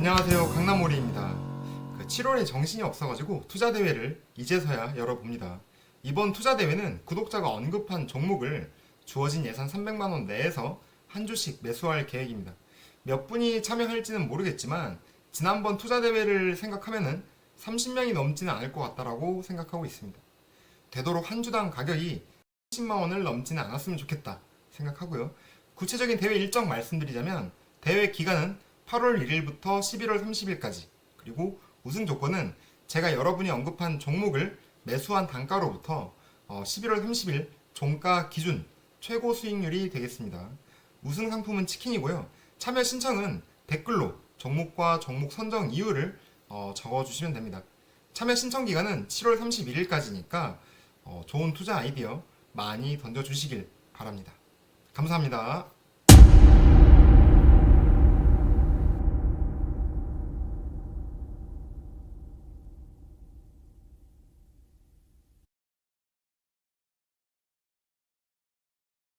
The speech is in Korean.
안녕하세요 강남오리입니다. 그 7월에 정신이 없어가지고 투자 대회를 이제서야 열어봅니다. 이번 투자 대회는 구독자가 언급한 종목을 주어진 예산 300만 원 내에서 한 주씩 매수할 계획입니다. 몇 분이 참여할지는 모르겠지만 지난번 투자 대회를 생각하면은 30명이 넘지는 않을 것 같다라고 생각하고 있습니다. 되도록 한 주당 가격이 10만 원을 넘지는 않았으면 좋겠다 생각하고요. 구체적인 대회 일정 말씀드리자면 대회 기간은 8월 1일부터 11월 30일까지 그리고 우승 조건은 제가 여러분이 언급한 종목을 매수한 단가로부터 어, 11월 30일 종가 기준 최고 수익률이 되겠습니다. 우승 상품은 치킨이고요. 참여 신청은 댓글로 종목과 종목 선정 이유를 어, 적어주시면 됩니다. 참여 신청 기간은 7월 31일까지니까 어, 좋은 투자 아이디어 많이 던져주시길 바랍니다. 감사합니다.